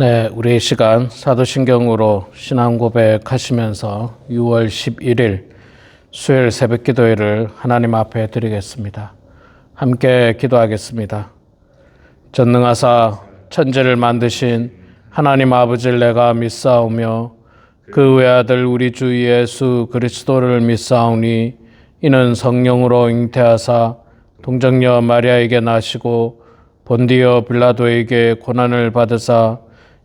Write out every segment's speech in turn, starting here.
네, 우리 시간 사도신경으로 신앙 고백하시면서 6월 11일 수요일 새벽 기도회를 하나님 앞에 드리겠습니다. 함께 기도하겠습니다. 전능하사 천지를 만드신 하나님 아버지를 내가 믿사오며 그 외아들 우리 주 예수 그리스도를 믿사오니 이는 성령으로 잉태하사 동정녀 마리아에게 나시고 본디어 빌라도에게 고난을 받으사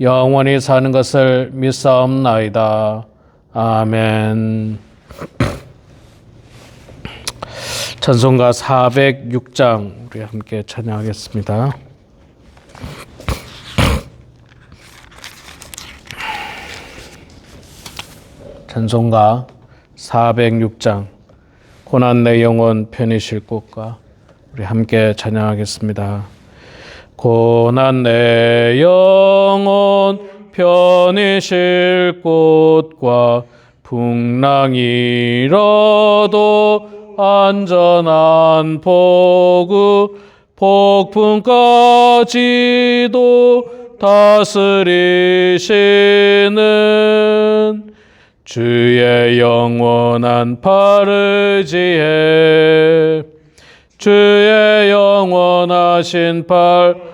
영원히 사는 것을 믿사옵나이다. 아멘. 찬송가 406장 우리 함께 찬양하겠습니다. 찬송가 406장 고난 내 영혼 편히 쉴 곳과 우리 함께 찬양하겠습니다. 고난 내 영혼 편히 쉴 곳과 풍랑이라도 안전한 포구 폭풍까지도 다스리시는 주의 영원한 파르지에 주의 영원하신 팔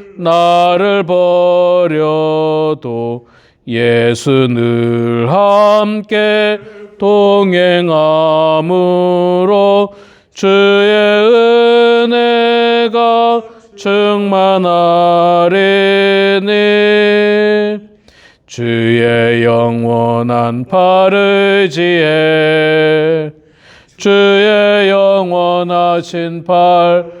나를 버려도 예수 늘 함께 동행함으로 주의 은혜가 충만하리니 주의 영원한 파르지에 주의 영원하신 팔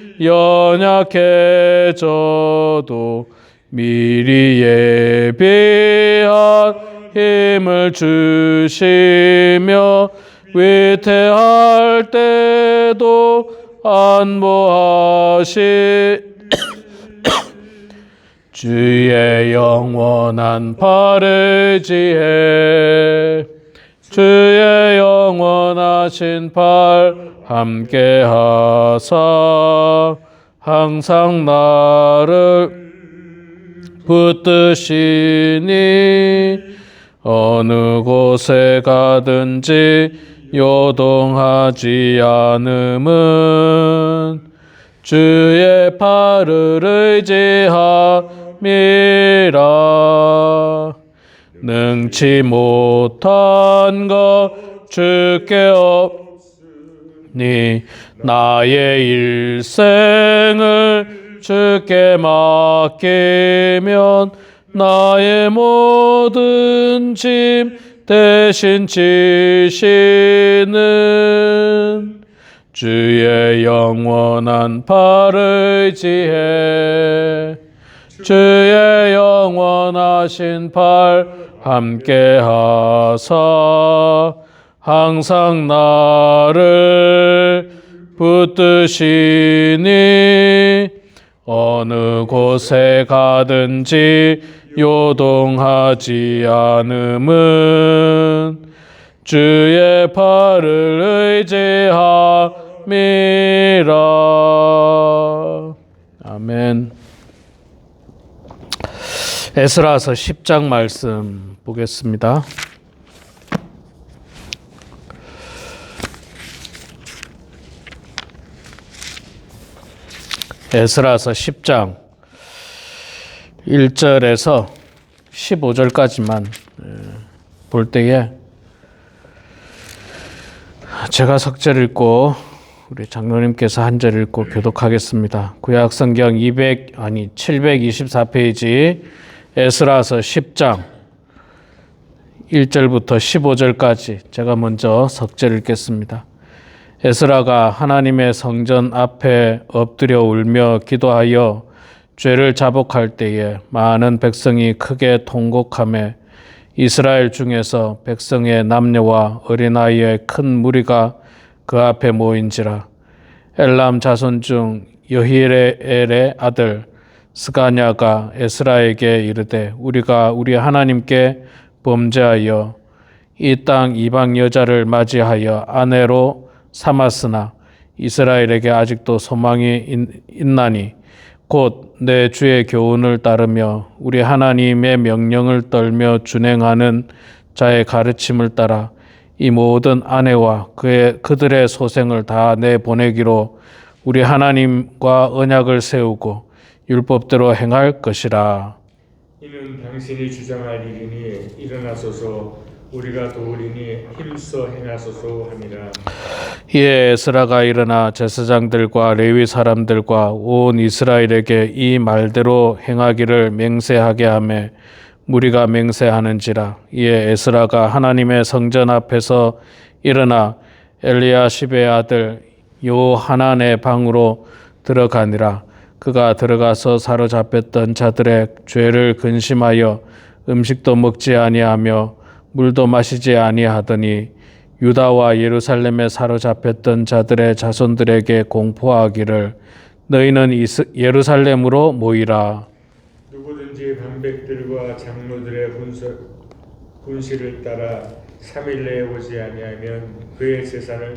연약해져도 미리 예비한 힘을 주시며 위태할 때도 안보하시. 주의 영원한 파르지에 주의 영원하신 팔 함께 하사 항상 나를 붙드시니 어느 곳에 가든지 요동하지 않음은 주의 팔을 의지함이라. 능치 못한 것 주께 없 니 나의 일생을 주께 맡기면 나의 모든 짐 대신 지시는 주의 영원한 팔을 지혜. 주의 영원하신 팔 함께 하사 항상 나를 붙드시니 어느 곳에 가든지 요동하지 않음은 주의 팔을 의지함이라. 아멘. 에스라서 10장 말씀 보겠습니다. 에스라서 10장 1절에서 15절까지만 볼 때에 제가 석절 읽고 우리 장로님께서 한 절 읽고 교독하겠습니다. 구약 성경 200 아니 724페이지 에스라서 10장 1절부터 15절까지 제가 먼저 석절 읽겠습니다. 에스라가 하나님의 성전 앞에 엎드려 울며 기도하여 죄를 자복할 때에 많은 백성이 크게 통곡하며 이스라엘 중에서 백성의 남녀와 어린아이의 큰 무리가 그 앞에 모인지라. 엘람 자손 중 여히엘의 아들 스가냐가 에스라에게 이르되 우리가 우리 하나님께 범죄하여 이 땅 이방 여자를 맞이하여 아내로 삼았으나 이스라엘에게 아직도 소망이 있나니 곧 내 주의 교훈을 따르며 우리 하나님의 명령을 떨며 준행하는 자의 가르침을 따라 이 모든 아내와 그의 그들의 소생을 다 내 보내기로 우리 하나님과 언약을 세우고 율법대로 행할 것이라. 이는 당신이 주장할 일이니 일어나소서 우리가 도우리니 힘써 행하소서 함이라. 이에 에스라가 일어나 제사장들과 레위 사람들과 온 이스라엘에게 이 말대로 행하기를 맹세하게 하며 무리가 맹세하는지라. 이에 에스라가 하나님의 성전 앞에서 일어나 엘리야십의 아들 요하난의 방으로 들어가니라. 그가 들어가서 사로잡혔던 자들의 죄를 근심하여 음식도 먹지 아니하며 물도 마시지 아니하더니 유다와 예루살렘에 사로잡혔던 자들의 자손들에게 공포하기를 너희는 예루살렘으로 모이라. 누구든지 방백들과 장로들의 분서, 분실을 따라 3일 내에 오지 아니하면 그의 재산을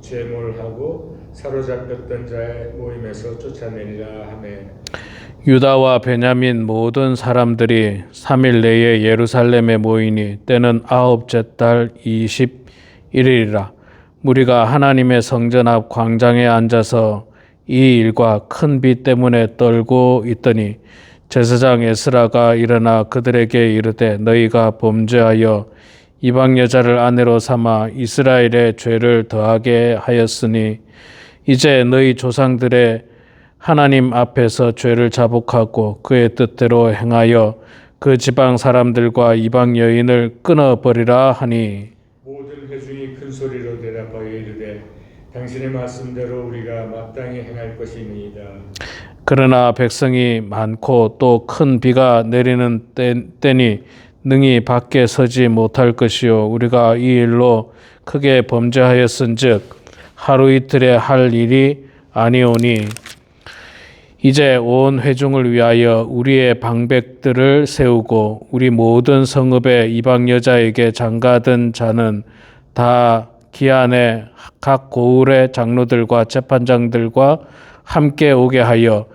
죄몰하고 사로잡혔던 자의 모임에서 쫓아내리라 하매 유다와 베냐민 모든 사람들이 3일 내에 예루살렘에 모이니 때는 아홉째 달 21일이라. 무리가 하나님의 성전 앞 광장에 앉아서 이 일과 큰 비 때문에 떨고 있더니 제사장 에스라가 일어나 그들에게 이르되 너희가 범죄하여 이방 여자를 아내로 삼아 이스라엘의 죄를 더하게 하였으니 이제 너희 조상들의 하나님 앞에서 죄를 자복하고 그의 뜻대로 행하여 그 지방 사람들과 이방 여인을 끊어 버리라 하니. 모든 회중이 큰 소리로 대답하여 이르되 당신의 말씀대로 우리가 마땅히 행할 것이니이다. 그러나 백성이 많고 또 큰 비가 내리는 때, 때니 능히 밖에 서지 못할 것이요. 우리가 이 일로 크게 범죄하였은즉 하루 이틀에 할 일이 아니오니 이제 온 회중을 위하여 우리의 방백들을 세우고 우리 모든 성읍의 이방 여자에게 장가든 자는 다 기한에 각 고을의 장로들과 재판장들과 함께 오게 하여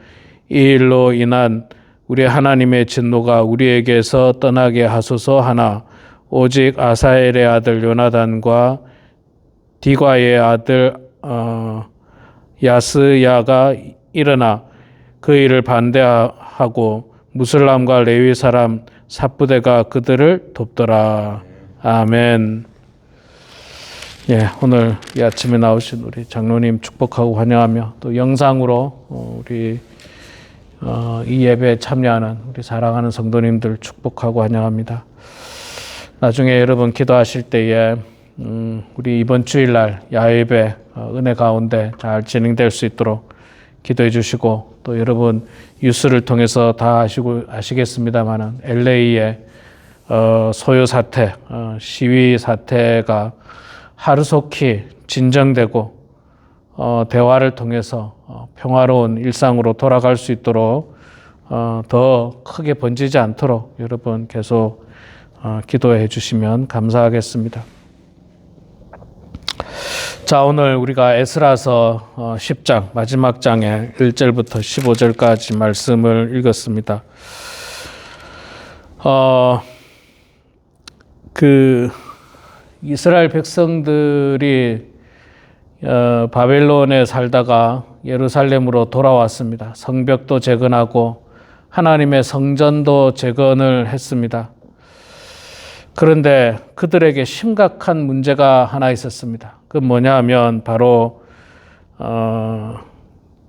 이 일로 인한 우리 하나님의 진노가 우리에게서 떠나게 하소서 하나 오직 아사엘의 아들 요나단과 디과의 아들 어, 야스야가 일어나 그 일을 반대하고 무슬람과 레위 사람 사부대가 그들을 돕더라. 아멘. 예, 오늘 이 아침에 나오신 우리 장로님 축복하고 환영하며 또 영상으로 어, 우리 어, 이 예배에 참여하는 우리 사랑하는 성도님들 축복하고 환영합니다. 나중에 여러분 기도하실 때에 음, 우리 이번 주일날 야외배 어, 은혜 가운데 잘 진행될 수 있도록 기도해 주시고 또 여러분 뉴스를 통해서 다 아시고 아시겠습니다만은 LA의 어, 소요 사태, 어, 시위 사태가 하루속히 진정되고 어, 대화를 통해서 어, 평화로운 일상으로 돌아갈 수 있도록 어, 더 크게 번지지 않도록 여러분 계속 어, 기도해 주시면 감사하겠습니다. 자, 오늘 우리가 에스라서 어, 10장 마지막 장의 1절부터 15절까지 말씀을 읽었습니다. 어, 그 이스라엘 백성들이 어, 바벨론에 살다가 예루살렘으로 돌아왔습니다. 성벽도 재건하고 하나님의 성전도 재건을 했습니다. 그런데 그들에게 심각한 문제가 하나 있었습니다. 그 뭐냐면 바로 어,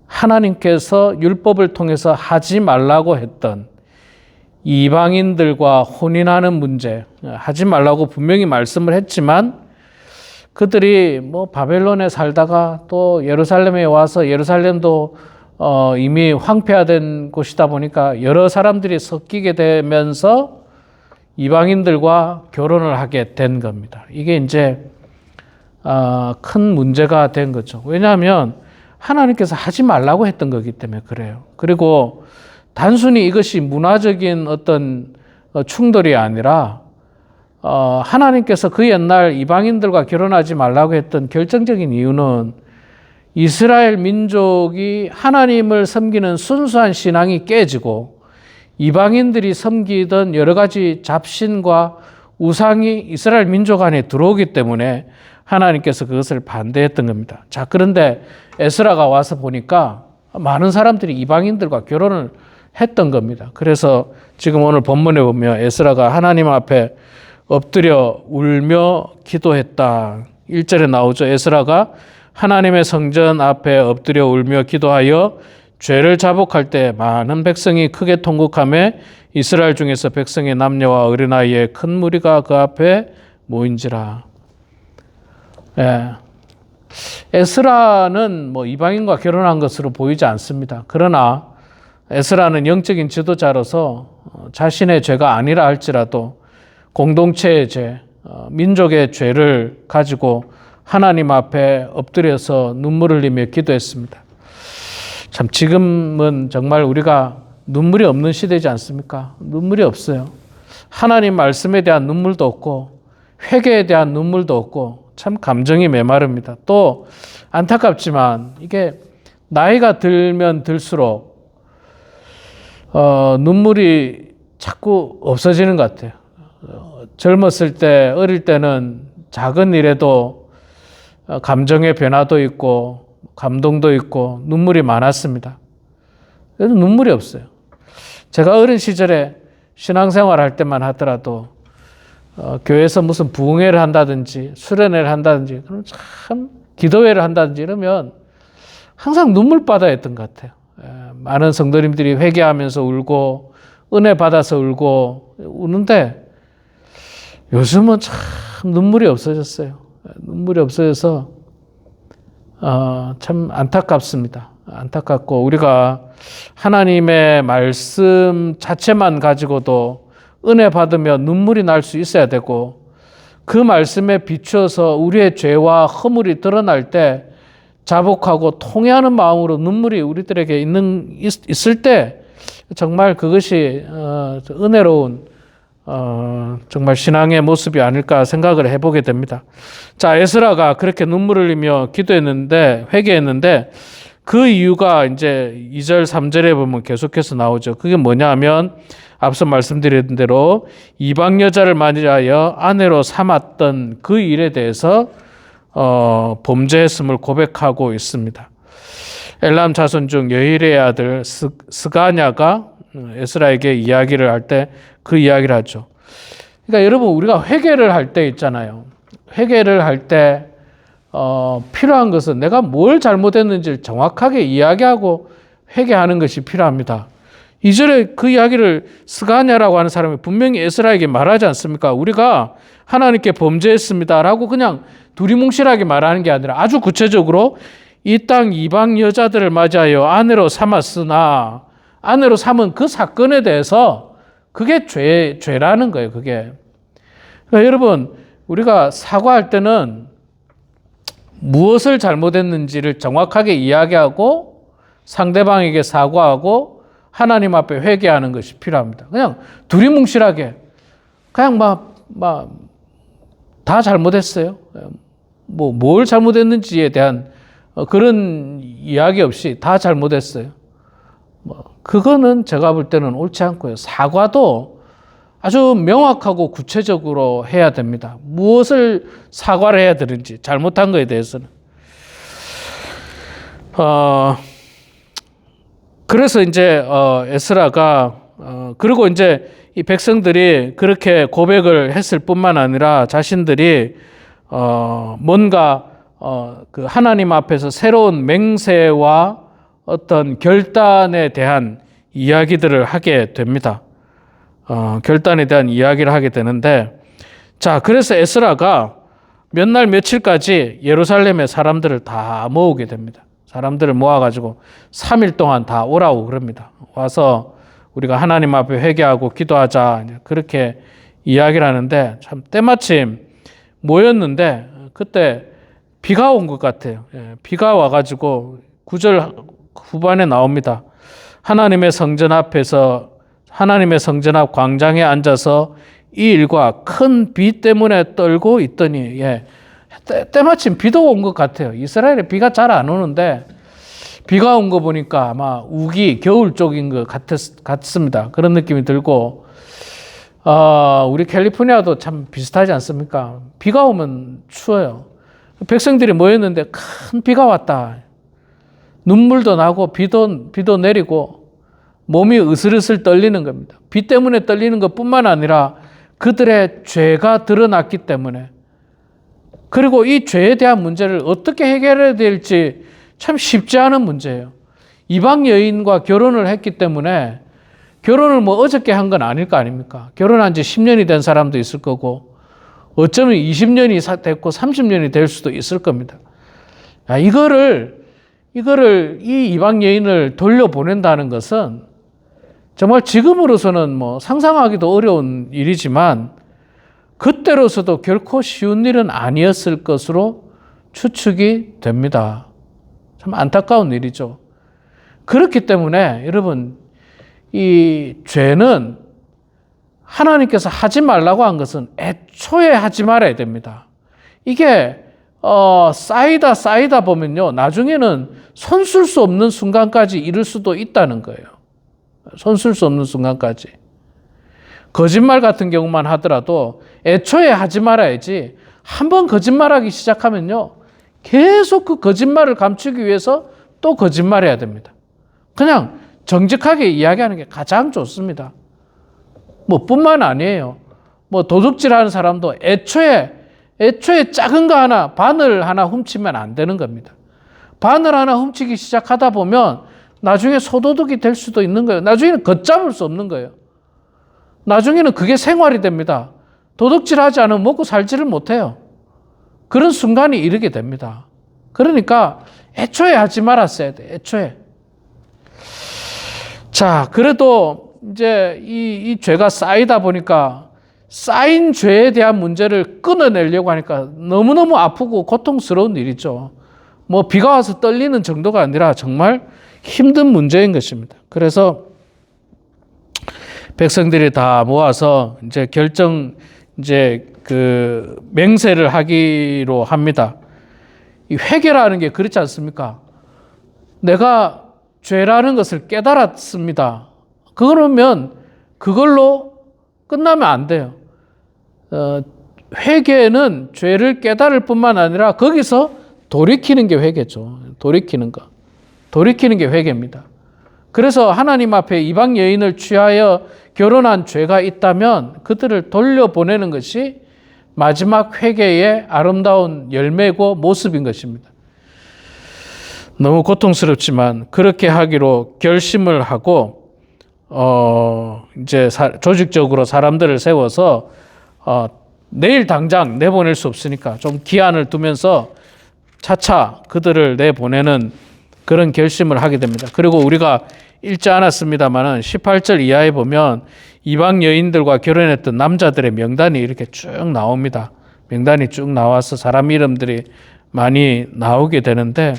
하나님께서 율법을 통해서 하지 말라고 했던 이방인들과 혼인하는 문제 하지 말라고 분명히 말씀을 했지만 그들이 뭐 바벨론에 살다가 또 예루살렘에 와서 예루살렘도 어 이미 황폐화된 곳이다 보니까 여러 사람들이 섞이게 되면서 이방인들과 결혼을 하게 된 겁니다. 이게 이제 어, 큰 문제가 된 거죠. 왜냐하면 하나님께서 하지 말라고 했던 거기 때문에 그래요. 그리고 단순히 이것이 문화적인 어떤 어, 충돌이 아니라 어, 하나님께서 그 옛날 이방인들과 결혼하지 말라고 했던 결정적인 이유는 이스라엘 민족이 하나님을 섬기는 순수한 신앙이 깨지고 이방인들이 섬기던 여러 가지 잡신과 우상이 이스라엘 민족 안에 들어오기 때문에 하나님께서 그것을 반대했던 겁니다. 자, 그런데 에스라가 와서 보니까 많은 사람들이 이방인들과 결혼을 했던 겁니다. 그래서 지금 오늘 본문에 보면 에스라가 하나님 앞에 엎드려 울며 기도했다. 1절에 나오죠. 에스라가 하나님의 성전 앞에 엎드려 울며 기도하여 죄를 자복할 때 많은 백성이 크게 통곡함에 이스라엘 중에서 백성의 남녀와 어린아이의 큰 무리가 그 앞에 모인지라. 예. 에스라는 뭐 이방인과 결혼한 것으로 보이지 않습니다. 그러나 에스라는 영적인 지도자로서 자신의 죄가 아니라 할지라도 공동체의 죄, 어, 민족의 죄를 가지고 하나님 앞에 엎드려서 눈물을 흘리며 기도했습니다. 참 지금은 정말 우리가 눈물이 없는 시대지 않습니까? 눈물이 없어요. 하나님 말씀에 대한 눈물도 없고 회개에 대한 눈물도 없고 참 감정이 메마릅니다. 또 안타깝지만 이게 나이가 들면 들수록 어, 눈물이 자꾸 없어지는 것 같아요. 어, 젊었을 때 어릴 때는 작은 일에도 어, 감정의 변화도 있고 감동도 있고 눈물이 많았습니다. 그래도 눈물이 없어요. 제가 어린 시절에 신앙생활 할 때만 하더라도 어, 교회에서 무슨 부흥회를 한다든지 수련회를 한다든지 그럼 참 기도회를 한다든지 이러면 항상 눈물바다였던 것 같아요. 에, 많은 성도님들이 회개하면서 울고 은혜 받아서 울고 우는데 요즘은 참 눈물이 없어졌어요. 눈물이 없어져서 어, 참 안타깝습니다. 안타깝고 우리가 하나님의 말씀 자체만 가지고도 은혜 받으며 눈물이 날 수 있어야 되고 그 말씀에 비추어서 우리의 죄와 허물이 드러날 때 자복하고 통회하는 마음으로 눈물이 우리들에게 있는 있, 을 때 정말 그것이 어, 은혜로운 어, 정말 신앙의 모습이 아닐까 생각을 해보게 됩니다. 자, 에스라가 그렇게 눈물을 흘리며 기도했는데, 회개했는데, 그 이유가 이제 2절, 3절에 보면 계속해서 나오죠. 그게 뭐냐 하면, 앞서 말씀드린 대로 이방 여자를 맞이하여 아내로 삼았던 그 일에 대해서 어, 범죄했음을 고백하고 있습니다. 엘람 자손 중 여일의 아들 스, 스가냐가 에스라에게 이야기를 할 때 그 이야기를 하죠. 그러니까 여러분 우리가 회개를 할 때 있잖아요. 회개를 할때 어, 필요한 것은 내가 뭘 잘못했는지를 정확하게 이야기하고 회개하는 것이 필요합니다. 이절에 그 이야기를 스가냐라고 하는 사람이 분명히 에스라에게 말하지 않습니까? 우리가 하나님께 범죄했습니다라고 그냥 두리뭉실하게 말하는 게 아니라 아주 구체적으로 이 땅 이방 여자들을 맞이하여 아내로 삼았으나 아내로 삼은 그 사건에 대해서 그게 죄, 죄라는 거예요, 그게. 그러니까 여러분, 우리가 사과할 때는 무엇을 잘못했는지를 정확하게 이야기하고 상대방에게 사과하고 하나님 앞에 회개하는 것이 필요합니다. 그냥 두리뭉실하게 그냥 막, 막, 다 잘못했어요. 뭐, 뭘 잘못했는지에 대한 어, 그런 이야기 없이 다 잘못했어요. 뭐, 그거는 제가 볼 때는 옳지 않고요. 사과도 아주 명확하고 구체적으로 해야 됩니다. 무엇을 사과를 해야 되는지, 잘못한 거에 대해서는. 어, 그래서 이제 어, 에스라가 어, 그리고 이제 이 백성들이 그렇게 고백을 했을 뿐만 아니라 자신들이 어, 뭔가 어, 그 하나님 앞에서 새로운 맹세와 어떤 결단에 대한 이야기들을 하게 됩니다. 어, 결단에 대한 이야기를 하게 되는데 자 그래서 에스라가 몇 날 며칠까지 예루살렘에 사람들을 다 모으게 됩니다. 사람들을 모아가지고 3일 동안 다 오라고 그럽니다. 와서 우리가 하나님 앞에 회개하고 기도하자 그렇게 이야기를 하는데 참 때마침 모였는데 그때 비가 온 것 같아요. 예, 비가 와가지고 구절 후반에 나옵니다. 하나님의 성전 앞에서 하나님의 성전 앞 광장에 앉아서 이 일과 큰 비 때문에 떨고 있더니 예, 때, 때마침 비도 온 것 같아요. 이스라엘에 비가 잘 안 오는데 비가 온 거 보니까 아마 우기 겨울 쪽인 것 같았, 같습니다. 그런 느낌이 들고 어, 우리 캘리포니아도 참 비슷하지 않습니까? 비가 오면 추워요. 백성들이 모였는데 큰 비가 왔다. 눈물도 나고 비도 비도 내리고 몸이 으슬으슬 떨리는 겁니다. 비 때문에 떨리는 것뿐만 아니라 그들의 죄가 드러났기 때문에 그리고 이 죄에 대한 문제를 어떻게 해결해야 될지 참 쉽지 않은 문제예요. 이방 여인과 결혼을 했기 때문에 결혼을 뭐 어저께 한 건 아닐 거 아닙니까? 결혼한 지 10년이 된 사람도 있을 거고 어쩌면 20년이 됐고 30년이 될 수도 있을 겁니다. 야, 이거를 이거를 이 이방 여인을 돌려보낸다는 것은 정말 지금으로서는 뭐 상상하기도 어려운 일이지만 그때로서도 결코 쉬운 일은 아니었을 것으로 추측이 됩니다. 참 안타까운 일이죠. 그렇기 때문에 여러분 이 죄는 하나님께서 하지 말라고 한 것은 애초에 하지 말아야 됩니다. 이게 어, 쌓이다 쌓이다 보면요 나중에는 손쓸 수 없는 순간까지 이를 수도 있다는 거예요. 손쓸 수 없는 순간까지. 거짓말 같은 경우만 하더라도 애초에 하지 말아야지 한 번 거짓말하기 시작하면요 계속 그 거짓말을 감추기 위해서 또 거짓말해야 됩니다. 그냥 정직하게 이야기하는 게 가장 좋습니다. 뭐 뿐만 아니에요. 뭐 도둑질하는 사람도 애초에 애초에 작은 거 하나 바늘 하나 훔치면 안 되는 겁니다. 바늘 하나 훔치기 시작하다 보면 나중에 소도둑이 될 수도 있는 거예요. 나중에는 걷잡을 수 없는 거예요. 나중에는 그게 생활이 됩니다. 도둑질 하지 않으면 먹고 살지를 못해요. 그런 순간이 이르게 됩니다. 그러니까 애초에 하지 말았어야 돼. 애초에. 자, 그래도 이제 이, 이 죄가 쌓이다 보니까 쌓인 죄에 대한 문제를 끊어내려고 하니까 너무너무 아프고 고통스러운 일이죠. 뭐 비가 와서 떨리는 정도가 아니라 정말 힘든 문제인 것입니다. 그래서 백성들이 다 모아서 이제 결정 이제 그 맹세를 하기로 합니다. 이 회개라는 게 그렇지 않습니까? 내가 죄라는 것을 깨달았습니다. 그러면 그걸로 끝나면 안 돼요. 어, 회개는 죄를 깨달을 뿐만 아니라 거기서 돌이키는 게 회개죠. 돌이키는 거. 돌이키는 게 회개입니다. 그래서 하나님 앞에 이방 여인을 취하여 결혼한 죄가 있다면 그들을 돌려보내는 것이 마지막 회개의 아름다운 열매고 모습인 것입니다. 너무 고통스럽지만 그렇게 하기로 결심을 하고 어 이제 사, 조직적으로 사람들을 세워서 어 내일 당장 내보낼 수 없으니까 좀 기한을 두면서 차차 그들을 내보내는 그런 결심을 하게 됩니다. 그리고 우리가 읽지 않았습니다만은 18절 이하에 보면 이방 여인들과 결혼했던 남자들의 명단이 이렇게 쭉 나옵니다. 명단이 쭉 나와서 사람 이름들이 많이 나오게 되는데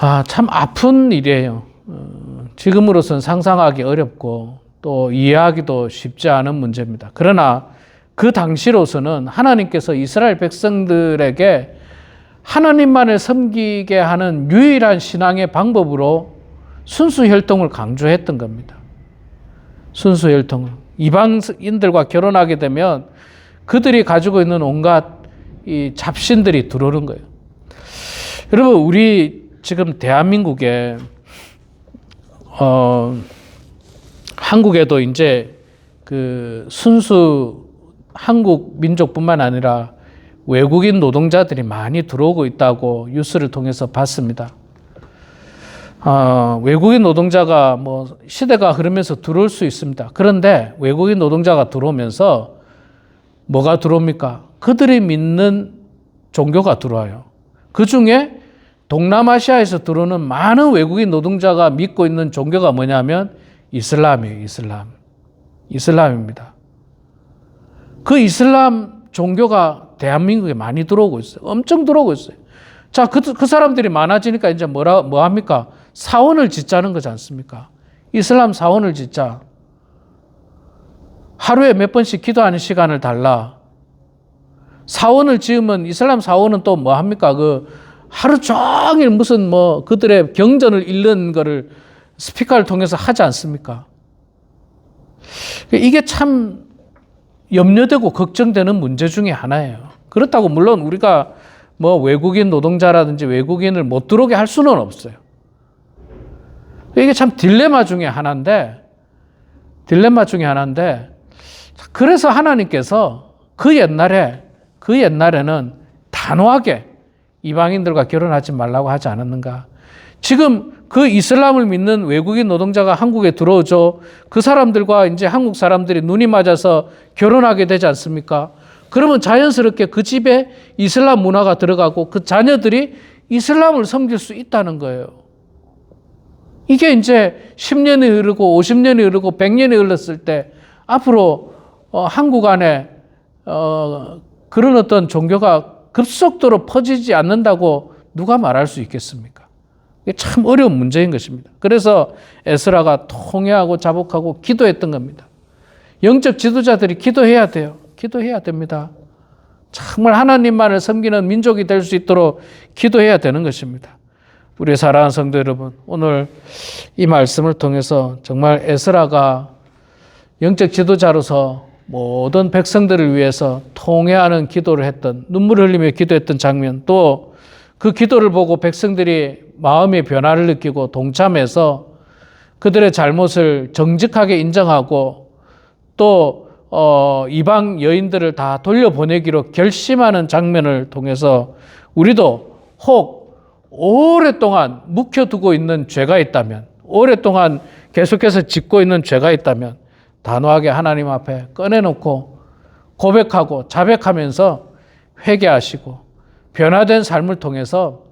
아, 참 아픈 일이에요. 어, 지금으로선 상상하기 어렵고 또 이해하기도 쉽지 않은 문제입니다. 그러나 그 당시로서는 하나님께서 이스라엘 백성들에게 하나님만을 섬기게 하는 유일한 신앙의 방법으로 순수 혈통을 강조했던 겁니다. 순수 혈통을. 이방인들과 결혼하게 되면 그들이 가지고 있는 온갖 이 잡신들이 들어오는 거예요. 여러분, 우리 지금 대한민국에, 어, 한국에도 이제 그 순수 한국 민족뿐만 아니라 외국인 노동자들이 많이 들어오고 있다고 뉴스를 통해서 봤습니다. 어, 외국인 노동자가 뭐 시대가 흐르면서 들어올 수 있습니다. 그런데 외국인 노동자가 들어오면서 뭐가 들어옵니까? 그들이 믿는 종교가 들어와요. 그 중에 동남아시아에서 들어오는 많은 외국인 노동자가 믿고 있는 종교가 뭐냐면 이슬람이에요, 이슬람. 이슬람입니다. 그 이슬람 종교가 대한민국에 많이 들어오고 있어요. 엄청 들어오고 있어요. 자, 그, 그 사람들이 많아지니까 이제 뭐라, 뭐 합니까? 사원을 짓자는 거지 않습니까? 이슬람 사원을 짓자. 하루에 몇 번씩 기도하는 시간을 달라. 사원을 지으면 이슬람 사원은 또 뭐 합니까? 그 하루 종일 무슨 뭐 그들의 경전을 읽는 거를 스피커를 통해서 하지 않습니까? 이게 참 염려되고 걱정되는 문제 중에 하나예요. 그렇다고 물론 우리가 뭐 외국인 노동자라든지 외국인을 못 들어오게 할 수는 없어요. 이게 참 딜레마 중에 하나인데, 딜레마 중에 하나인데, 그래서 하나님께서 그 옛날에, 그 옛날에는 단호하게 이방인들과 결혼하지 말라고 하지 않았는가. 지금 그 이슬람을 믿는 외국인 노동자가 한국에 들어오죠. 그 사람들과 이제 한국 사람들이 눈이 맞아서 결혼하게 되지 않습니까? 그러면 자연스럽게 그 집에 이슬람 문화가 들어가고 그 자녀들이 이슬람을 섬길 수 있다는 거예요. 이게 이제 10년이 흐르고 50년이 흐르고 100년이 흘렀을 때 앞으로 어, 한국 안에 어, 그런 어떤 종교가 급속도로 퍼지지 않는다고 누가 말할 수 있겠습니까? 참 어려운 문제인 것입니다. 그래서 에스라가 통회하고 자복하고 기도했던 겁니다. 영적 지도자들이 기도해야 돼요. 기도해야 됩니다. 정말 하나님만을 섬기는 민족이 될 수 있도록 기도해야 되는 것입니다. 우리 사랑하는 성도 여러분, 오늘 이 말씀을 통해서 정말 에스라가 영적 지도자로서 모든 백성들을 위해서 통회하는 기도를 했던 눈물을 흘리며 기도했던 장면 또 그 기도를 보고 백성들이 마음의 변화를 느끼고 동참해서 그들의 잘못을 정직하게 인정하고 또 어, 이방 여인들을 다 돌려보내기로 결심하는 장면을 통해서 우리도 혹 오랫동안 묵혀두고 있는 죄가 있다면 오랫동안 계속해서 짓고 있는 죄가 있다면 단호하게 하나님 앞에 꺼내놓고 고백하고 자백하면서 회개하시고 변화된 삶을 통해서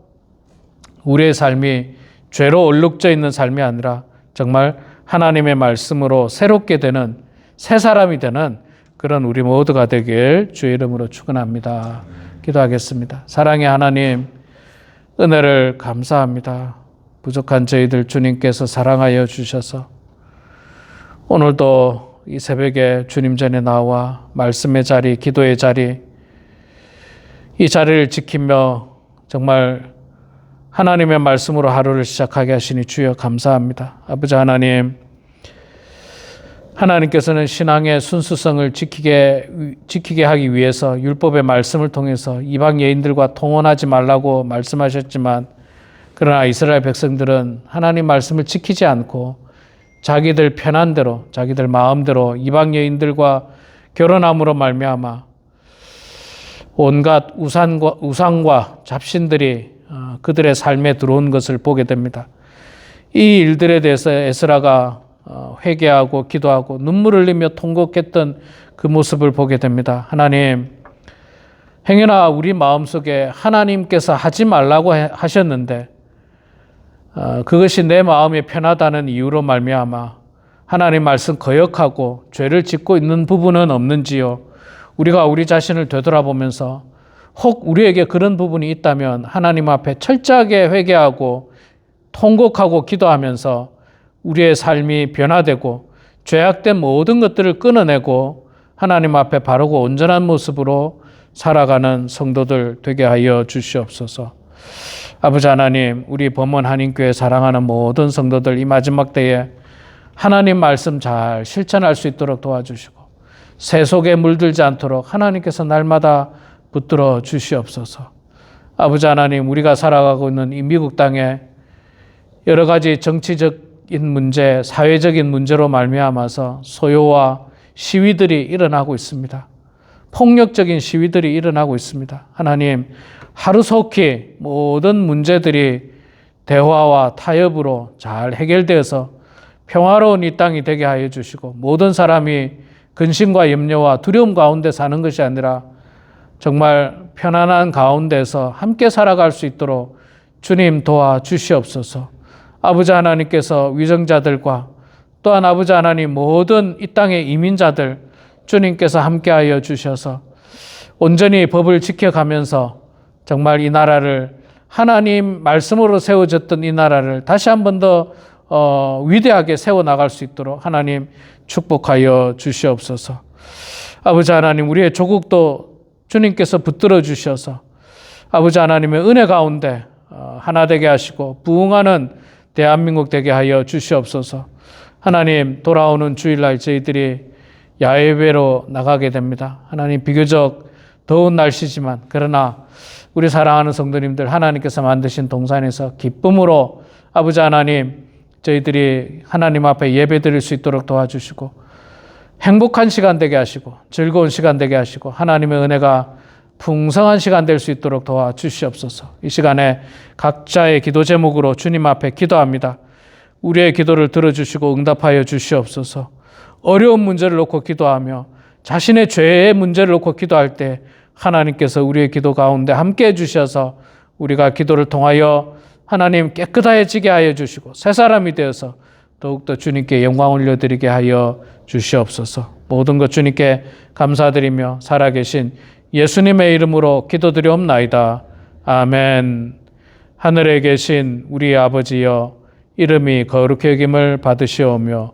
우리의 삶이 죄로 얼룩져 있는 삶이 아니라 정말 하나님의 말씀으로 새롭게 되는 새 사람이 되는 그런 우리 모두가 되길 주의 이름으로 축원합니다. 기도하겠습니다. 사랑의 하나님 은혜를 감사합니다. 부족한 저희들 주님께서 사랑하여 주셔서 오늘도 이 새벽에 주님 전에 나와 말씀의 자리, 기도의 자리, 이 자리를 지키며 정말 하나님의 말씀으로 하루를 시작하게 하시니 주여 감사합니다. 아버지 하나님, 하나님께서는 신앙의 순수성을 지키게, 지키게 하기 위해서 율법의 말씀을 통해서 이방 여인들과 통혼하지 말라고 말씀하셨지만, 그러나 이스라엘 백성들은 하나님 말씀을 지키지 않고 자기들 편한 대로, 자기들 마음대로 이방 여인들과 결혼함으로 말미암아 온갖 우상과, 우상과 잡신들이 어, 그들의 삶에 들어온 것을 보게 됩니다. 이 일들에 대해서 에스라가 어, 회개하고 기도하고 눈물을 흘리며 통곡했던 그 모습을 보게 됩니다. 하나님, 행여나 우리 마음속에 하나님께서 하지 말라고 하셨는데 어, 그것이 내 마음이 편하다는 이유로 말미암아 하나님 말씀 거역하고 죄를 짓고 있는 부분은 없는지요. 우리가 우리 자신을 되돌아보면서 혹 우리에게 그런 부분이 있다면 하나님 앞에 철저하게 회개하고 통곡하고 기도하면서 우리의 삶이 변화되고 죄악된 모든 것들을 끊어내고 하나님 앞에 바르고 온전한 모습으로 살아가는 성도들 되게 하여 주시옵소서. 아버지 하나님, 우리 범원 한인교회 사랑하는 모든 성도들 이 마지막 때에 하나님 말씀 잘 실천할 수 있도록 도와주시고 새 속에 물들지 않도록 하나님께서 날마다 붙들어 주시옵소서. 아버지 하나님, 우리가 살아가고 있는 이 미국 땅에 여러 가지 정치적인 문제, 사회적인 문제로 말미암아서 소요와 시위들이 일어나고 있습니다. 폭력적인 시위들이 일어나고 있습니다. 하나님, 하루속히 모든 문제들이 대화와 타협으로 잘 해결되어서 평화로운 이 땅이 되게 하여 주시고 모든 사람이 근심과 염려와 두려움 가운데 사는 것이 아니라 정말 편안한 가운데서 함께 살아갈 수 있도록 주님 도와 주시옵소서. 아버지 하나님께서 위정자들과 또한 아버지 하나님 모든 이 땅의 이민자들 주님께서 함께하여 주셔서 온전히 법을 지켜가면서 정말 이 나라를 하나님 말씀으로 세워졌던 이 나라를 다시 한 번 더 어, 위대하게 세워 나갈 수 있도록 하나님 축복하여 주시옵소서. 아버지 하나님 우리의 조국도 주님께서 붙들어 주셔서 아버지 하나님의 은혜 가운데 어, 하나 되게 하시고 부흥하는 대한민국 되게 하여 주시옵소서. 하나님 돌아오는 주일날 저희들이 야외로 나가게 됩니다. 하나님 비교적 더운 날씨지만 그러나 우리 사랑하는 성도님들 하나님께서 만드신 동산에서 기쁨으로 아버지 하나님 저희들이 하나님 앞에 예배 드릴 수 있도록 도와주시고 행복한 시간 되게 하시고 즐거운 시간 되게 하시고 하나님의 은혜가 풍성한 시간 될 수 있도록 도와주시옵소서. 이 시간에 각자의 기도 제목으로 주님 앞에 기도합니다. 우리의 기도를 들어주시고 응답하여 주시옵소서. 어려운 문제를 놓고 기도하며 자신의 죄의 문제를 놓고 기도할 때 하나님께서 우리의 기도 가운데 함께 해주셔서 우리가 기도를 통하여 하나님 깨끗해지게 하여 주시고 새 사람이 되어서 더욱더 주님께 영광 올려드리게 하여 주시옵소서. 모든 것 주님께 감사드리며 살아계신 예수님의 이름으로 기도드리옵나이다. 아멘. 하늘에 계신 우리 아버지여 이름이 거룩히 여김을 받으시오며